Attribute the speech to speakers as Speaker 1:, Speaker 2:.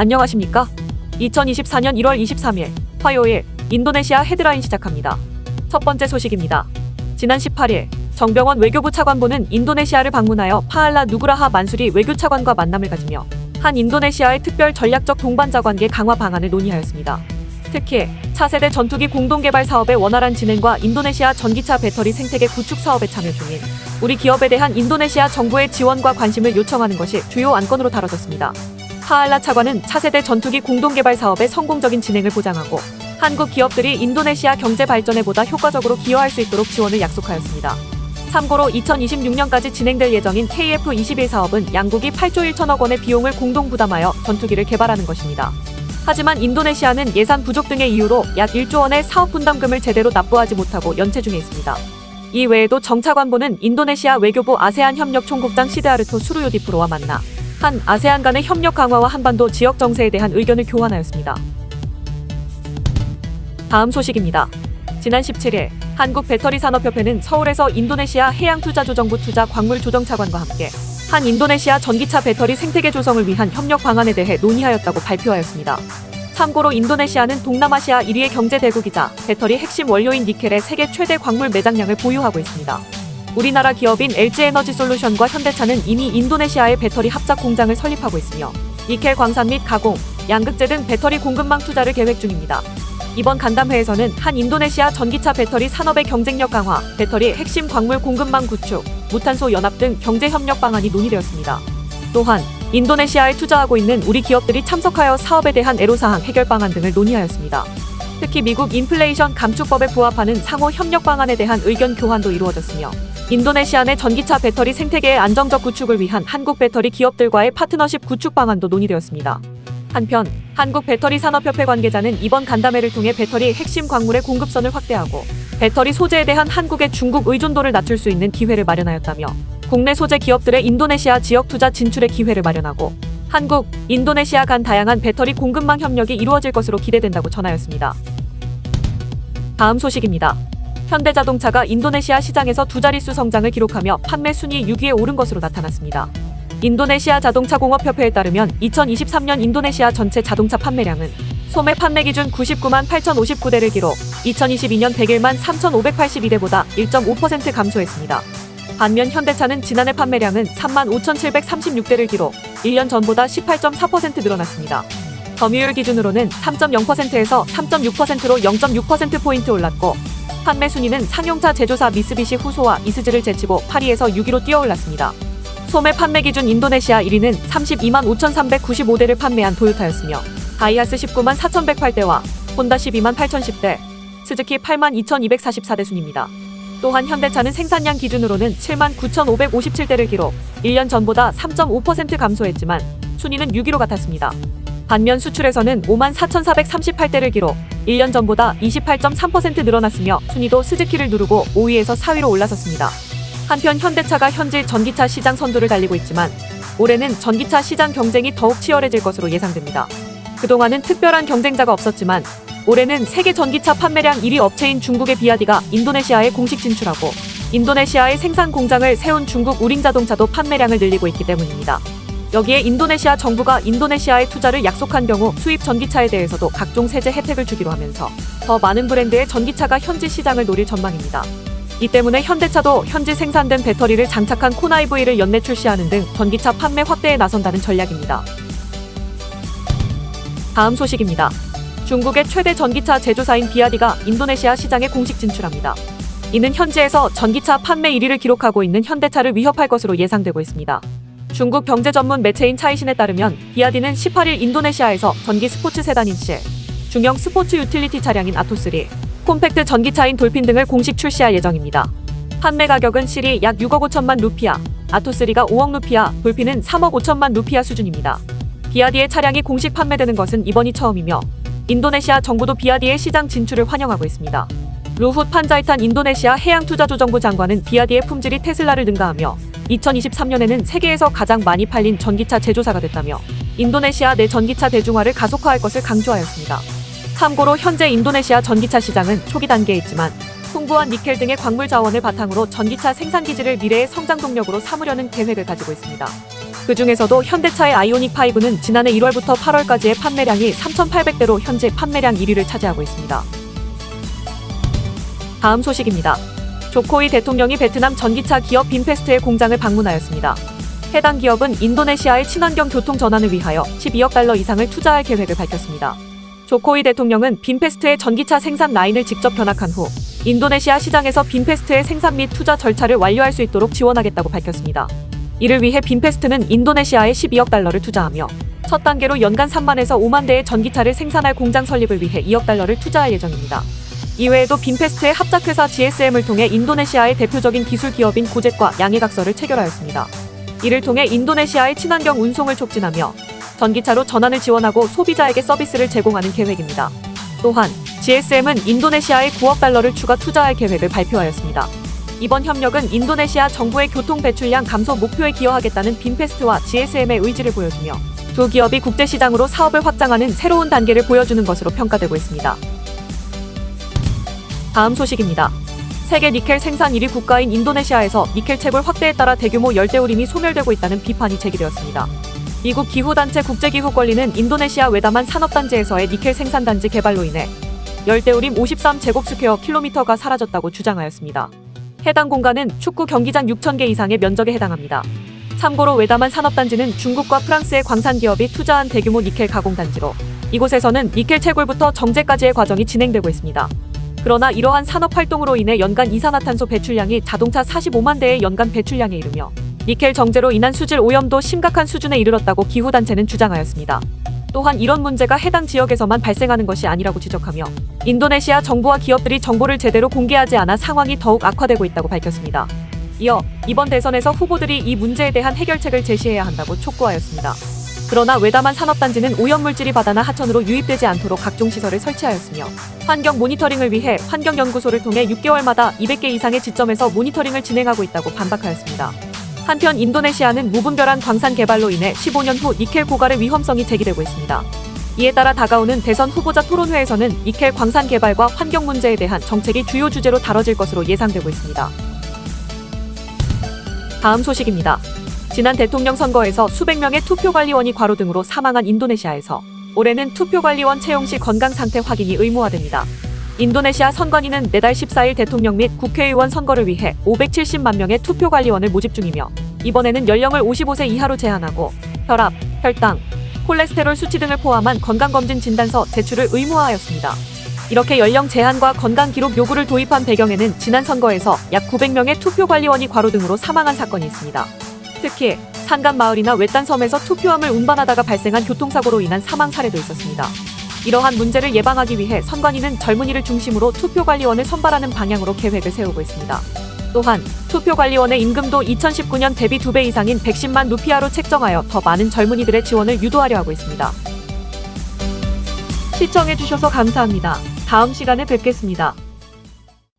Speaker 1: 안녕하십니까? 2024년 1월 23일 화요일 인도네시아 헤드라인 시작합니다. 첫 번째 소식입니다. 지난 18일 정병원 외교부 차관보는 인도네시아를 방문하여 파알라 누구라하 만수리 외교차관과 만남을 가지며 한 인도네시아의 특별 전략적 동반자 관계 강화 방안을 논의하였습니다. 특히 차세대 전투기 공동개발 사업의 원활한 진행과 인도네시아 전기차 배터리 생태계 구축 사업에 참여 중인 우리 기업에 대한 인도네시아 정부의 지원과 관심을 요청하는 것이 주요 안건으로 다뤄졌습니다. 파알라 차관은 차세대 전투기 공동개발 사업의 성공적인 진행을 보장하고 한국 기업들이 인도네시아 경제 발전에 보다 효과적으로 기여할 수 있도록 지원을 약속하였습니다. 참고로 2026년까지 진행될 예정인 KF21 사업은 양국이 8조 1천억 원의 비용을 공동 부담하여 전투기를 개발하는 것입니다. 하지만 인도네시아는 예산 부족 등의 이유로 약 1조 원의 사업 분담금을 제대로 납부하지 못하고 연체 중에 있습니다. 이 외에도 정차관보는 인도네시아 외교부 아세안 협력 총국장 시드아르토 수루요디프로와 만나 한 아세안 간의 협력 강화와 한반도 지역 정세에 대한 의견을 교환하였습니다. 다음 소식입니다. 지난 17일 한국 배터리 산업협회는 서울에서 인도네시아 해양투자조정부 투자 광물 조정 차관과 함께 한 인도네시아 전기차 배터리 생태계 조성을 위한 협력 방안에 대해 논의하였다고 발표하였습니다. 참고로 인도네시아는 동남아시아 1위의 경제 대국이자 배터리 핵심 원료인 니켈의 세계 최대 광물 매장량을 보유하고 있습니다. 우리나라 기업인 LG에너지솔루션과 현대차는 이미 인도네시아에 배터리 합작 공장을 설립하고 있으며 니켈 광산 및 가공, 양극재 등 배터리 공급망 투자를 계획 중입니다. 이번 간담회에서는 한 인도네시아 전기차 배터리 산업의 경쟁력 강화, 배터리 핵심 광물 공급망 구축, 무탄소 연합 등 경제 협력 방안이 논의되었습니다. 또한 인도네시아에 투자하고 있는 우리 기업들이 참석하여 사업에 대한 애로사항 해결 방안 등을 논의하였습니다. 특히 미국 인플레이션 감축법에 부합하는 상호 협력 방안에 대한 의견 교환도 이루어졌으며 인도네시아 내 전기차 배터리 생태계의 안정적 구축을 위한 한국 배터리 기업들과의 파트너십 구축 방안도 논의되었습니다. 한편 한국 배터리 산업협회 관계자는 이번 간담회를 통해 배터리 핵심 광물의 공급선을 확대하고 배터리 소재에 대한 한국의 중국 의존도를 낮출 수 있는 기회를 마련하였다며 국내 소재 기업들의 인도네시아 지역 투자 진출의 기회를 마련하고 한국, 인도네시아 간 다양한 배터리 공급망 협력이 이루어질 것으로 기대된다고 전하였습니다. 다음 소식입니다. 현대자동차가 인도네시아 시장에서 두 자릿수 성장을 기록하며 판매 순위 6위에 오른 것으로 나타났습니다. 인도네시아 자동차 공업협회에 따르면 2023년 인도네시아 전체 자동차 판매량은 소매 판매 기준 99만 8,059대를 기록, 2022년 101만 3,582대보다 1.5% 감소했습니다. 반면 현대차는 지난해 판매량은 3만 5,736대를 기록, 1년 전보다 18.4% 늘어났습니다. 점유율 기준으로는 3.0%에서 3.6%로 0.6%포인트 올랐고, 판매 순위는 상용차 제조사 미쓰비시 후소와 이스즈를 제치고 8위에서 6위로 뛰어올랐습니다. 소매 판매 기준 인도네시아 1위는 32만 5,395대를 판매한 도요타였으며 다이하스 19만 4,108대와 혼다 12만 8,010대, 스즈키 8만 2,244대 순입니다. 또한 현대차는 생산량 기준으로는 7만 9,557대를 기록, 1년 전보다 3.5% 감소했지만 순위는 6위로 같았습니다. 반면 수출에서는 5만 4,438대를 기록, 1년 전보다 28.3% 늘어났으며 순위도 스즈키를 누르고 5위에서 4위로 올라섰습니다. 한편 현대차가 현재 전기차 시장 선두를 달리고 있지만 올해는 전기차 시장 경쟁이 더욱 치열해질 것으로 예상됩니다. 그동안은 특별한 경쟁자가 없었지만 올해는 세계 전기차 판매량 1위 업체인 중국의 비아디가 인도네시아에 공식 진출하고 인도네시아에 생산 공장을 세운 중국 우링자동차도 판매량을 늘리고 있기 때문입니다. 여기에 인도네시아 정부가 인도네시아에 투자를 약속한 경우 수입 전기차에 대해서도 각종 세제 혜택을 주기로 하면서 더 많은 브랜드의 전기차가 현지 시장을 노릴 전망입니다. 이 때문에 현대차도 현지 생산된 배터리를 장착한 코나이브이를 연내 출시하는 등 전기차 판매 확대에 나선다는 전략입니다. 다음 소식입니다. 중국의 최대 전기차 제조사인 비아디가 인도네시아 시장에 공식 진출합니다. 이는 현지에서 전기차 판매 1위를 기록하고 있는 현대차를 위협할 것으로 예상되고 있습니다. 중국 경제 전문 매체인 차이신에 따르면 비아디는 18일 인도네시아에서 전기 스포츠 세단인 실, 중형 스포츠 유틸리티 차량인 아토3, 콤팩트 전기차인 돌핀 등을 공식 출시할 예정입니다. 판매 가격은 실이 약 6억 5천만 루피아, 아토3가 5억 루피아, 돌핀은 3억 5천만 루피아 수준입니다. 비아디의 차량이 공식 판매되는 것은 이번이 처음이며 인도네시아 정부도 비아디의 시장 진출을 환영하고 있습니다. 루훗 판자이탄 인도네시아 해양투자조정부 장관은 비아디의 품질이 테슬라를 능가하며 2023년에는 세계에서 가장 많이 팔린 전기차 제조사가 됐다며 인도네시아 내 전기차 대중화를 가속화할 것을 강조하였습니다. 참고로 현재 인도네시아 전기차 시장은 초기 단계에 있지만 풍부한 니켈 등의 광물 자원을 바탕으로 전기차 생산 기지를 미래의 성장 동력으로 삼으려는 계획을 가지고 있습니다. 그 중에서도 현대차의 아이오닉 5는 지난해 1월부터 8월까지의 판매량이 3,800대로 현재 판매량 1위를 차지하고 있습니다. 다음 소식입니다. 조코이 대통령이 베트남 전기차 기업 빈페스트의 공장을 방문하였습니다. 해당 기업은 인도네시아의 친환경 교통 전환을 위하여 12억 달러 이상을 투자할 계획을 밝혔습니다. 조코이 대통령은 빈페스트의 전기차 생산 라인을 직접 견학한 후 인도네시아 시장에서 빈페스트의 생산 및 투자 절차를 완료할 수 있도록 지원하겠다고 밝혔습니다. 이를 위해 빈페스트는 인도네시아에 12억 달러를 투자하며 첫 단계로 연간 3만에서 5만 대의 전기차를 생산할 공장 설립을 위해 2억 달러를 투자할 예정입니다. 이외에도 빈페스트의 합작회사 GSM을 통해 인도네시아의 대표적인 기술 기업인 고jet과 양해각서를 체결하였습니다. 이를 통해 인도네시아의 친환경 운송을 촉진하며 전기차로 전환을 지원하고 소비자에게 서비스를 제공하는 계획입니다. 또한 GSM은 인도네시아에 9억 달러를 추가 투자할 계획을 발표하였습니다. 이번 협력은 인도네시아 정부의 교통 배출량 감소 목표에 기여하겠다는 빈페스트와 GSM의 의지를 보여주며 두 기업이 국제시장으로 사업을 확장하는 새로운 단계를 보여주는 것으로 평가되고 있습니다. 다음 소식입니다. 세계 니켈 생산 1위 국가인 인도네시아에서 니켈 채굴 확대에 따라 대규모 열대우림이 소멸되고 있다는 비판이 제기되었습니다. 미국 기후단체 국제기후권리는 인도네시아 외다만 산업단지에서의 니켈 생산단지 개발로 인해 열대우림 53제곱스퀘어 킬로미터가 사라졌다고 주장하였습니다. 해당 공간은 축구 경기장 6,000개 이상의 면적에 해당합니다. 참고로 외다만 산업단지는 중국과 프랑스의 광산 기업이 투자한 대규모 니켈 가공단지로 이곳에서는 니켈 채굴부터 정제까지의 과정이 진행되고 있습니다. 그러나 이러한 산업 활동으로 인해 연간 이산화탄소 배출량이 자동차 45만 대의 연간 배출량에 이르며 니켈 정제로 인한 수질 오염도 심각한 수준에 이르렀다고 기후단체는 주장하였습니다. 또한 이런 문제가 해당 지역에서만 발생하는 것이 아니라고 지적하며 인도네시아 정부와 기업들이 정보를 제대로 공개하지 않아 상황이 더욱 악화되고 있다고 밝혔습니다. 이어 이번 대선에서 후보들이 이 문제에 대한 해결책을 제시해야 한다고 촉구하였습니다. 그러나 외담한 산업단지는 오염물질이 바다나 하천으로 유입되지 않도록 각종 시설을 설치하였으며 환경 모니터링을 위해 환경연구소를 통해 6개월마다 200개 이상의 지점에서 모니터링을 진행하고 있다고 반박하였습니다. 한편 인도네시아는 무분별한 광산 개발로 인해 15년 후 니켈 고갈의 위험성이 제기되고 있습니다. 이에 따라 다가오는 대선 후보자 토론회에서는 니켈 광산 개발과 환경 문제에 대한 정책이 주요 주제로 다뤄질 것으로 예상되고 있습니다. 다음 소식입니다. 지난 대통령 선거에서 수백 명의 투표관리원이 과로 등으로 사망한 인도네시아에서 올해는 투표관리원 채용 시 건강 상태 확인이 의무화됩니다. 인도네시아 선관위는 내달 14일 대통령 및 국회의원 선거를 위해 570만 명의 투표관리원을 모집 중이며 이번에는 연령을 55세 이하로 제한하고 혈압, 혈당, 콜레스테롤 수치 등을 포함한 건강검진 진단서 제출을 의무화하였습니다. 이렇게 연령 제한과 건강 기록 요구를 도입한 배경에는 지난 선거에서 약 900명의 투표관리원이 과로 등으로 사망한 사건이 있습니다. 특히 산간 마을이나 외딴 섬에서 투표함을 운반하다가 발생한 교통사고로 인한 사망 사례도 있었습니다. 이러한 문제를 예방하기 위해 선관위는 젊은이를 중심으로 투표관리원을 선발하는 방향으로 계획을 세우고 있습니다. 또한 투표관리원의 임금도 2019년 대비 2배 이상인 110만 루피아로 책정하여 더 많은 젊은이들의 지원을 유도하려 하고 있습니다. 시청해주셔서 감사합니다. 다음 시간에 뵙겠습니다.